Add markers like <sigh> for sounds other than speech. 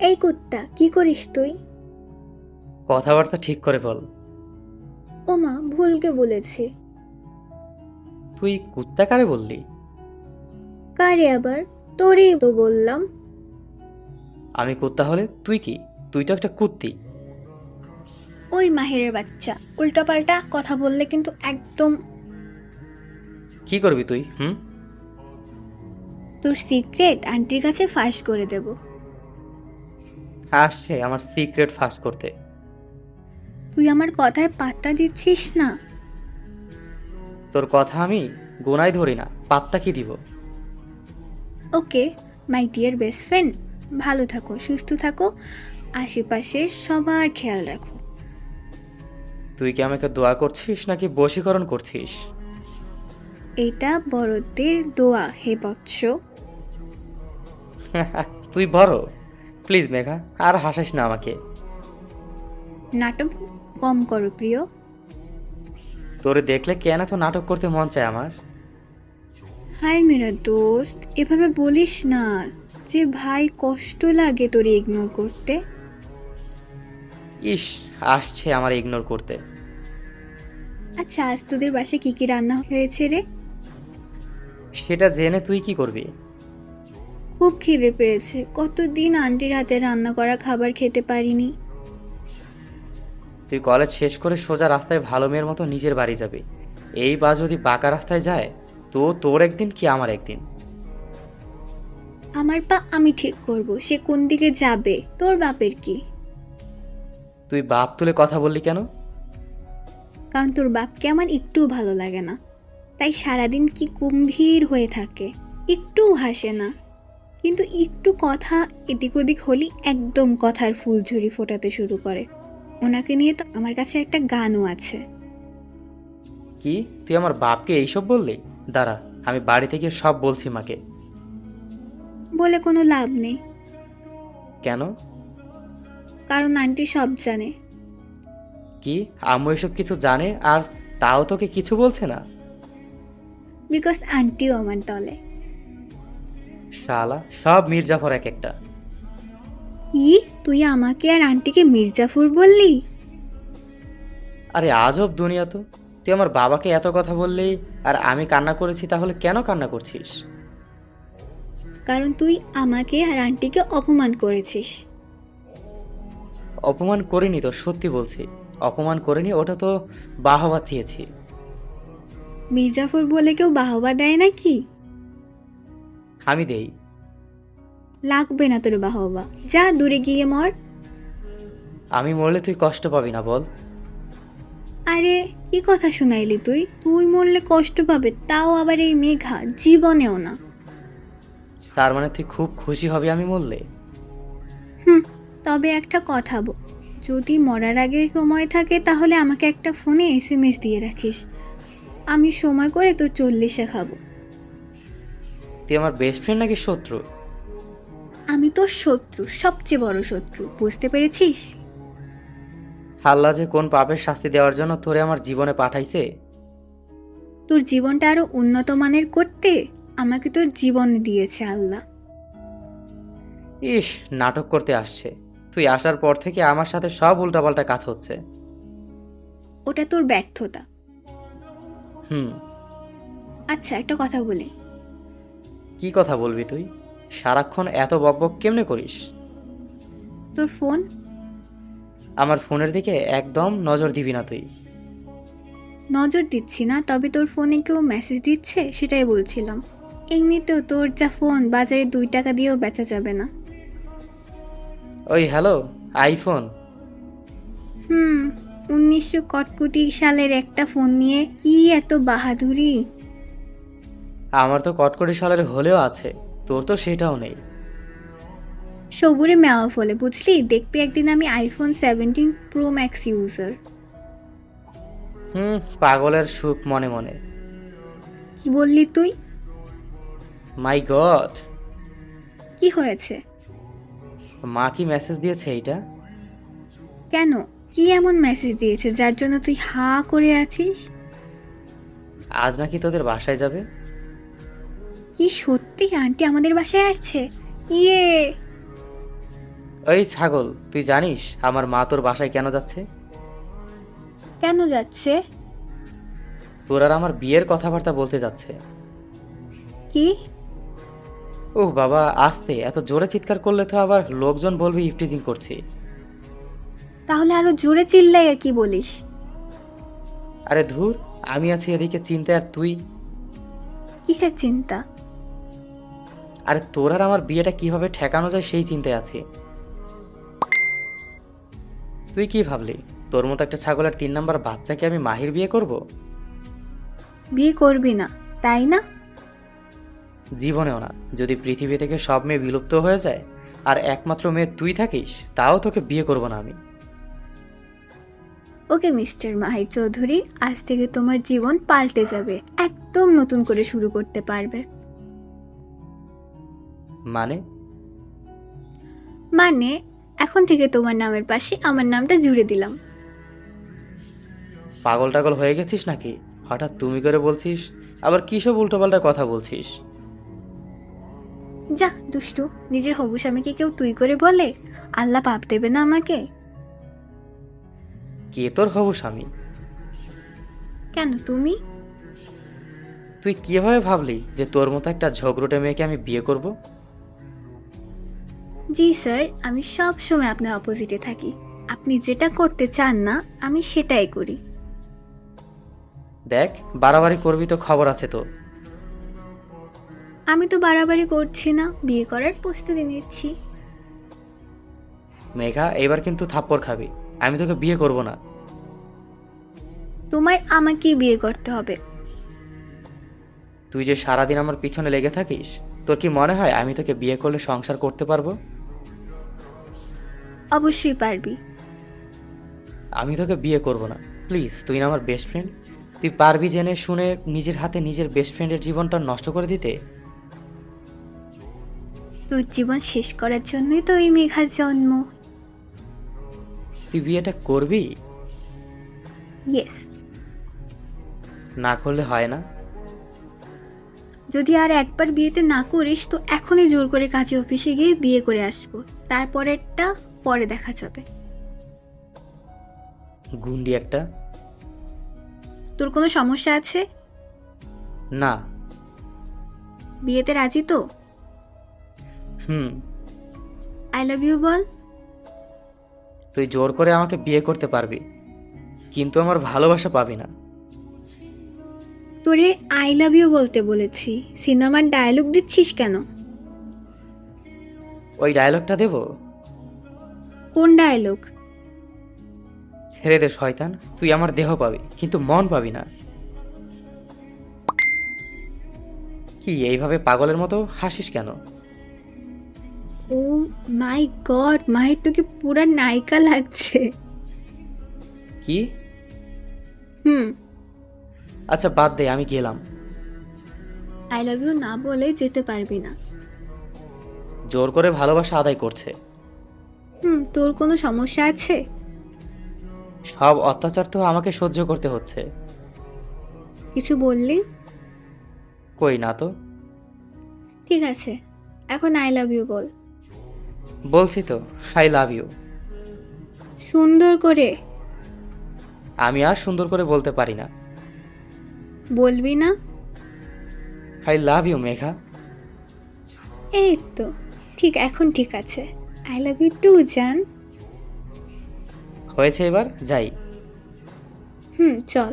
এই কুত্তা কি করিস তুই? কথাবার্তা ঠিক করে বল। ওমা ভুলকে বলেছি। তুই কুত্তা কারে বললি? কারে আবার? তোরই তো বললাম। আমি কুত্তা হলে তুই কি? তুই তো একটা কুত্তি। ওই মাহিরের বাচ্চা। উল্টাপাল্টা কথা বললে কিন্তু একদম কি করবি তুই হুম? তোর সিক্রেট আন্টির কাছে ফাঁস করে দেব। আসছে আমার সিক্রেট ফাঁস করতে। তুই আমার কথায় পাত্তা দিচ্ছিস না? তোর কথা আমি গোনায় ধরি না পাত্তা কি দিব? Okay my dear best friend ভালো থাকো সুস্থ থাকো আশেপাশের সবার খেয়াল রাখো। তুই কি আমাকে দোয়া করছিস নাকি বশীকরণ করছিস? এটা বড়দের দোয়া হে বৎস। <laughs> তুই বড়। প্লিজ মেঘা আর হাসাস না আমাকে। নাটক কম করো প্রিয়। তোরে দেখলে কেন তো নাটক করতে মন চায় আমার? হাই মেরা দোস্ত এভাবে বলিস না যে ভাই কষ্ট লাগে তোর ইগনোর করতে। ইস আসছে আমার ইগনোর করতে। আচ্ছা আজ তোদের বাসায় কি কি রান্না হয়েছে রে? সেটা জেনে তুই কি করবি? খুব খিদে পেয়েছে। কতদিন আন্টির হাতে রান্না করা খাবার খেতে পারিনি। তুই কলেজ শেষ করে সোজা রাস্তায় ভালো মেয়ের মতো নিজের বাড়ি যাবি। এই বা যদি বাঁকা রাস্তায় যায় তো তোর একদিন কি আমার একদিন? আমার পা আমি ঠিক করব সে কোন দিকে যাবে তোর বাপের কি? তুই বাপ তুলে কথা বললি কেন? কারণ তোর বাপকে আমার একটুও ভালো লাগে না। তাই সারাদিন কি গম্ভীর হয়ে থাকে একটুও হাসে না। কিন্তু একটু কথা এদিক ওদিক হলেই একদম কথার ফুলঝুরি ফোটাতে শুরু করে। ওনাকে নিয়ে তো আমার কাছে একটা গানও আছে। কি? তুই আমার বাপকে এইসব বললি? দাঁড়া আমি বাড়ি থেকে সব বলছি মাকে। বলে কোনো লাভ নেই। কেন? কারণ আন্টি সব জানে। কি? আম্মু এসব কিছু জানে আর তাও তোকে কিছু বলছে না? বিকজ আন্টিও আমার দলে। শালা সব মির্জাফর এক একটা। কি? তুই আমাকে আর আন্টিকে মির্জাফর বললি? আরে আজব দুনিয়া তো। তুই আমার বাবাকে এত কথা বললি আর আমি কান্না করেছি তাহলে কেন কান্না করছিস? কারণ তুই আমাকে আর আন্টিকে অপমান করেছিস। অপমান করিনি তো সত্যি বলছি। অপমান করিনি ওটা তো বাহবা দিয়েছি। মির্জাফর বলে কেউ বাহবা দেয় নাকি? আমি দেই। লাগবে না তোর বাহবা। যা দূরে গিয়ে মর। আমি মরলে তুই কষ্ট পাবি না বল। আরে কি কথা শুনাইলি তুই? তুই মরলে কষ্ট পাবে তাও আবার এই মেঘা জীবনেও না। তার মানে তুই খুব খুশি হবি আমি মরলে? হুম তবে একটা কথা বল। যদি মরার আগে সময় থাকে তাহলে আমাকে একটা ফোনে এস এম এস দিয়ে রাখিস। আমি সময় করে তোর চল্লিশে খাব। তুই আমার বেস্ট ফ্রেন্ড নাকি শত্রু? আমি তোর শত্রু সবচেয়ে বড় শত্রু বুঝতে পেরেছিস? আল্লাহ যে কোন পাপের শাস্তি দেওয়ার জন্য তোরে আমার জীবনে পাঠাইছে? তোর জীবনটা আরও উন্নত মানের করতে আমাকে তোর জীবন দিয়েছে আল্লাহ। ইস নাটক করতে আসছে। তুই আসার পর থেকে আমার সাথে সব উল্টাপাল্টা কাজ হচ্ছে। ওটা তোর ব্যর্থতা। হুম। আচ্ছা একটা কথা বলি। কি কথা বলবি তুই? সারাক্ষণ এত বকবক কেমনে করিস? তোর ফোন? আমার ফোনের দিকে একদম নজর দিবি না তুই। নজর দিচ্ছি না তবে তোর ফোনে কেউ মেসেজ দিচ্ছে? সেটাই বলছিলাম। এমনিতেও তোর যা ফোন বাজারে দুই টাকা দিয়েও বেচা যাবে না। ওই হ্যালো আইফোন। হুম উনিশশো কটকুটি সালের একটা ফোন নিয়ে কি এত বাহাদুরি? আমার তো কটকটি সালের হলেও আছে। তোর তো সেটাও নেই। সবুরে মেওয়া ফলে বুঝলি? দেখবি একদিন আমি iPhone seventeen pro max user হুম পাগলের সুখ মনে মনে। কি বললি তুই? মাই গড কি হয়েছে? মা কি মেসেজ দিয়েছে এইটা? কেন? কি এমন মেসেজ দিয়েছে যার জন্য তুই হা করে আছিস? আজ নাকি তোদের বাসায় যাবে? কি সত্যি আন্টি আমাদের বাসায় আসছে? ইয়ে। ওই ছাগল তুই জানিস আমার মা তোর বাসায় কেন যাচ্ছে? কেন যাচ্ছে? তোর আর আমার বিয়ের কথাবার্তা বলতে যাচ্ছে। কি? ও বাবা আস্তে এত জোরে চিৎকার করলে তো আবার লোকজন বলবে ইফটিজিং করছি। তাহলে আরও জোরে চিল্লাইয়া কি বলিস? আরে ধুর আমি আছি এদিকে চিন্তা আর তুই? কিসের চিন্তা? আরে তোর আর আমার বিয়েটা কীভাবে ঠেকানো যায় সেই চিন্তায় আছি। তুই কি ভাবলি? তোর মতো একটা ছাগলের তিন নাম্বার বাচ্চাকে আমি মাহির বিয়ে করব? বিয়ে করবি না তাই না? জীবনেও না যদি পৃথিবী থেকে সব মেয়ে বিলুপ্ত হয়ে যায় আর একমাত্র মেয়ে তুই থাকিস তাও তোকে বিয়ে করব না আমি। ওকে মিস্টার মাহির চৌধুরী আজ থেকে তোমার জীবন পাল্টে যাবে একদম নতুন করে শুরু করতে পারবে। মানে? মানে এখন থেকে তোমার নামের পাশে আমার নামটা জুড়ে দিলাম। পাগল টাগল হয়ে গেছিস নাকি? হঠাৎ তুমি করে বলছিস আবার কিসব উল্টোপাল্টা কথা বলছিস? যা দুষ্টু নিজের হবু স্বামীকে কেউ তুই করে বলে আল্লাহ পাপ দেবে না আমাকে? কে তোর হবু স্বামী? কেন তুমি? তুই কীভাবে ভাবলি যে তোর মতো একটা ঝগড়টে মেয়েকে আমি বিয়ে করব? জি স্যার আমি সব সময় আপনার অপোজিটে থাকি। আপনি যেটা করতে চান না আমি সেটাই করি। দেখ বাড়াবাড়ি করবি তো খবর আছে তো। আমি তো বাড়াবাড়ি করছি না বিয়ে করার প্রস্তুতি নিচ্ছি। মেঘা এবার কিন্তু থাপ্পড় খাবি। আমি তোকে বিয়ে করব না। তোমার আমাকেই বিয়ে করতে হবে। তুই যে সারাদিন আমার পিছনে লেগে থাকিস তোর কি মনে হয় আমি তোকে বিয়ে করলে সংসার করতে পারব? অবশ্যই পারবি। আমি তোকে বিয়ে করব না। প্লিজ তুই না আমার বেস্ট ফ্রেন্ড তুই পারবি জেনে শুনে নিজের হাতে নিজের বেস্ট ফ্রেন্ডের জীবনটা নষ্ট করে দিতে? তোর জীবন শেষ করার জন্যই তো এই মেঘার জন্ম। তুই বিয়েটা করবি? ইয়েস না করলে হয় না। যদি আর একবার বিয়েতে না করিস তো এখনই জোর করে কাজে অফিসে গিয়ে বিয়ে করে আসব। তারপরেরটা পরে দেখা যাবে। গুন্ডি একটা? তোর কোনো সমস্যা আছে? না। বিয়েতে রাজি তো? হুম। আই লাভ ইউ বল। তুই জোর করে আমাকে বিয়ে করতে পারবি কিন্তু আমার ভালোবাসা পাবি না। তোরে আই লাভ ইউ বলতে বলেছি সিনেমার ডায়লগ দিচ্ছিস কেন? ওই ডায়লগটা দেব? কোন ডায়লগ ছেড়ে দে শয়তান। তুই আমার দেহ পাবি কিন্তু মন পাবি না। কি এইভাবে পাগলের মতো হাসিস কেন? ও মাই গড মাহির তোকে পুরা নায়িকা লাগছে। কি? হুম। আচ্ছা বাদ দে আমি গেলাম। আই লাভ ইউ না বলে যেতে পারবি না। জোর করে ভালোবাসা আদায় করছে। হুম তোর কোনো সমস্যা আছে? সব অত্যাচার তো আমাকে সহ্য করতে হচ্ছে। কিছু বললি? কই না তো। ঠিক আছে এখন আই লাভ ইউ বল। বলছি তো আই লাভ ইউ সুন্দর করে। আমি আর সুন্দর করে বলতে পারি না। বলবি না? I love you Megha. এই তো ঠিক এখন ঠিক আছে। আই লাভ ইউ টু জান হয়েছে এবার? যাই। হুম চল।